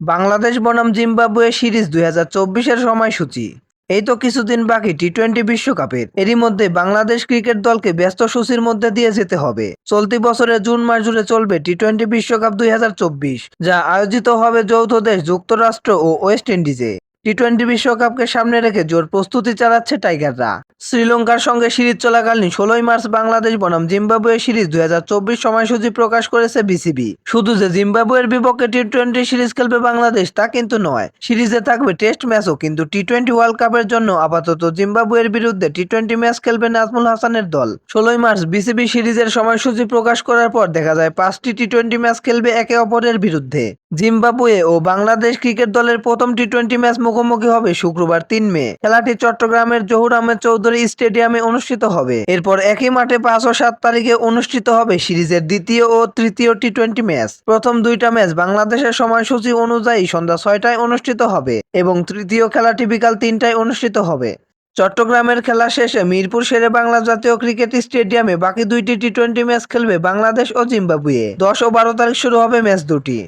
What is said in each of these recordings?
বাংলাদেশ বনাম Zimbabwe series দুই হাজার চব্বিশের সময়সূচি। এই তো কিছুদিন বাকি টি টোয়েন্টি বিশ্বকাপের। এরই মধ্যে বাংলাদেশ ক্রিকেট দলকে ব্যস্ত সূচির মধ্যে দিয়ে যেতে হবে। চলতি বছরের জুন মাস জুড়ে চলবে টি টোয়েন্টি বিশ্বকাপ দুই হাজার চব্বিশ, যা আয়োজিত হবে যৌথ দেশ, যুক্তরাষ্ট্র ও ওয়েস্ট ইন্ডিজে। টি টোয়েন্টি বিশ্বকাপকে সামনে রেখে জোর প্রস্তুতি চালাচ্ছে টাইগাররা। শ্রীলঙ্কার সঙ্গে সিরিজ চলাকালীন ষোলোই মার্চ বাংলাদেশ বনাম জিম্বাবুয়ে সিরিজ দুই হাজার চব্বিশ সময়সূচি প্রকাশ করেছে বিসিবি। শুধু যে জিম্বাবুয়ের বিপক্ষে টি টোয়েন্টি সিরিজ খেলবে বাংলাদেশ তা কিন্তু নয়। সিরিজে থাকবে টেস্ট ম্যাচও, কিন্তু টি টোয়েন্টি ওয়ার্ল্ড কাপের জন্য আপাতত জিম্বাবুয়ের বিরুদ্ধে টি টোয়েন্টি ম্যাচ খেলবে নাজমুল হাসানের দল। ষোলোই মার্চ বিসিবি সিরিজের সময়সূচি প্রকাশ করার পর দেখা যায় পাঁচটি টি টোয়েন্টি ম্যাচ খেলবে একে অপরের বিরুদ্ধে। জিম্বাবুয়ে ও বাংলাদেশ ক্রিকেট দলের প্রথম টি টোয়েন্টি ম্যাচ মুখোমুখি হবে শুক্রবার তিন মে। খেলাটি চট্টগ্রামের জহুর আহমেদ চৌধুরী স্টেডিয়ামে অনুষ্ঠিত হবে। এরপর একই মাঠে পাঁচ ও সাত তারিখে অনুষ্ঠিত হবে সিরিজের দ্বিতীয় ও তৃতীয় টি টোয়েন্টি ম্যাচ। প্রথম দুইটা ম্যাচ বাংলাদেশের সময়সূচি অনুযায়ী সন্ধ্যা ছয়টায় অনুষ্ঠিত হবে এবং তৃতীয় খেলাটি বিকাল তিনটায় অনুষ্ঠিত হবে। চট্টগ্রামের খেলা শেষে মিরপুর শেরে বাংলা জাতীয় ক্রিকেট স্টেডিয়ামে বাকি দুইটি টি টোয়েন্টি ম্যাচ খেলবে বাংলাদেশ ও জিম্বাবুয়ে। দশ ও বারো তারিখ শুরু হবে ম্যাচ দুটি।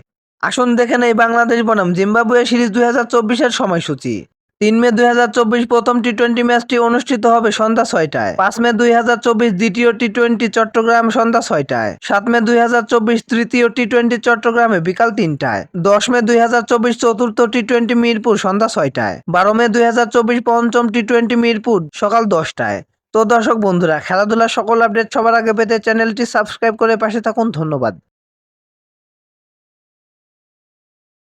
আসুন দেখে নেই বাংলাদেশ বনাম জিম্বাবুয়ে সিরিজ দুই হাজার চব্বিশের সময়সূচি। তিন মে দুই হাজার চব্বিশ প্রথম টি টোয়েন্টি ম্যাচটি অনুষ্ঠিত হবে সন্ধ্যা ছয়টায়। পাঁচ মে দুই হাজার চব্বিশ দ্বিতীয় টি টোয়েন্টি চট্টগ্রাম সন্ধ্যা ছয়টায়। সাত মে দুই হাজার চব্বিশ তৃতীয় টি টোয়েন্টি চট্টগ্রামে বিকাল তিনটায়। দশ মে দুই হাজার চব্বিশ চতুর্থ টি টোয়েন্টি মিরপুর সন্ধ্যা ছয়টায়। বারো মে দুই হাজার চব্বিশ পঞ্চম টি টোয়েন্টি মিরপুর সকাল দশটায়। তো দর্শক বন্ধুরা, খেলাধুলার সকল আপডেট সবার আগে পেতে চ্যানেলটি সাবস্ক্রাইব করে পাশে থাকুন। ধন্যবাদ।